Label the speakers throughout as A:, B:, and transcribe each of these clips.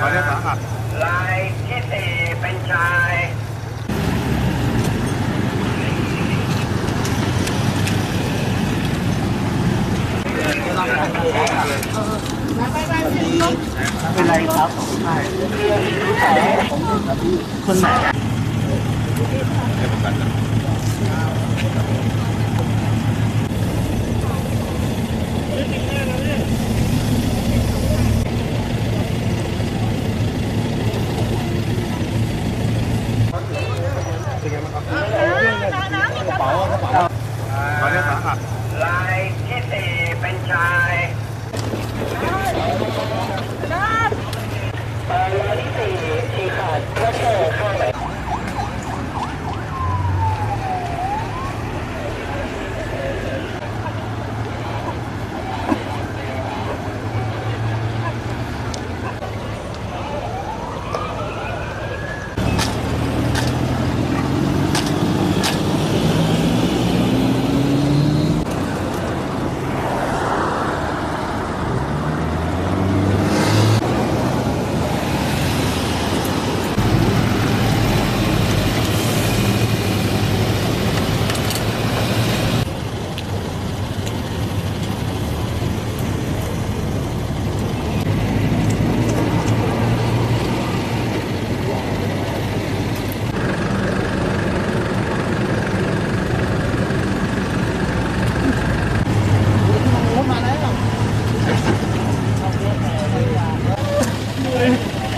A: ตอนนี้สาหัส
B: ลายที่สี่เป็นชาย
C: เป็นไรครับใช่คนไหน
B: ลายที่สี่เป็นชายลายที่สี่ฉีกขาดก็เจอข้างไหน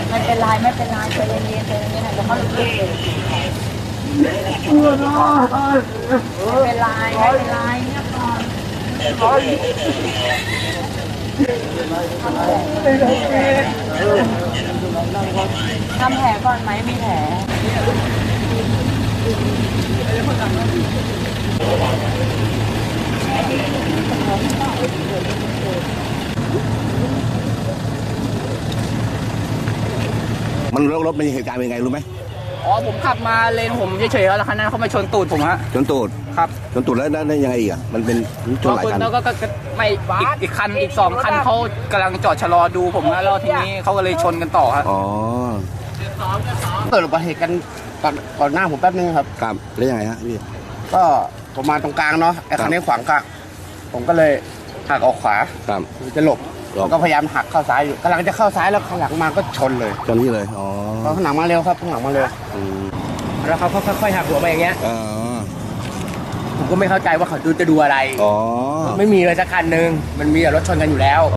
D: ไม่เป็นไรไม่เป็นไรใจเย็นๆใจเย็นๆเดี๋ยวเขาลุกขึ้นไม่เป็นไรไม่เป็นไรเงียบก่อนทำแผลก่อนไหมมีแผล
E: มันรถรถมันเหตุการณ์เป็นไงรู้ไหม
C: อ๋อผมขับมาเลนผมเฉยๆแล้วคันนั้นเขามาชนตูดผมฮะ
E: จนตูด
C: ครับ
E: จนตูดแล้วแล้วแล้วยังไงอีกอะมันเป็นชนหลายคัน
C: แล้วก็ก็ก็ไม่อีกอีกคันอีกสองคันเขากำลังจอดชะลอดูผมนะแล้วทีนี้เขาก็เลยชนกันต่อครับ
E: อ๋อ
F: เกิดอุบัติเหตุกันก่อนก่อนหน้าผมแป๊บนึงครับ
E: ครับแล้วยังไงฮะพี่
F: ก็ผมมาตรงกลางเนาะไอ้คันนี้ขวางกลางผมก็เลยหักออกขวา
E: ครับ
F: จะหลบ
E: หลบ
F: ก็พยายามหักเข้าซ้ายอยู่กำลังจะเข้าซ้ายแล้วข้างหลังมาก็ชนเลย
E: จนนี่เลย อ๋อ
F: เพราะข้างหลังมาเร็วครับข้างหลังมาเร็ว
E: อืม
F: แล้วเขาค่อยๆหักหัวมาอย่างเงี้ย
E: อ๋อ
F: ผมก็ไม่เข้าใจว่าเขาดูจะดูอะไร
E: อ๋อ
F: ไม่มีเลยสักคันหนึ่งมันมีแต่รถชนกันอยู่แล้ว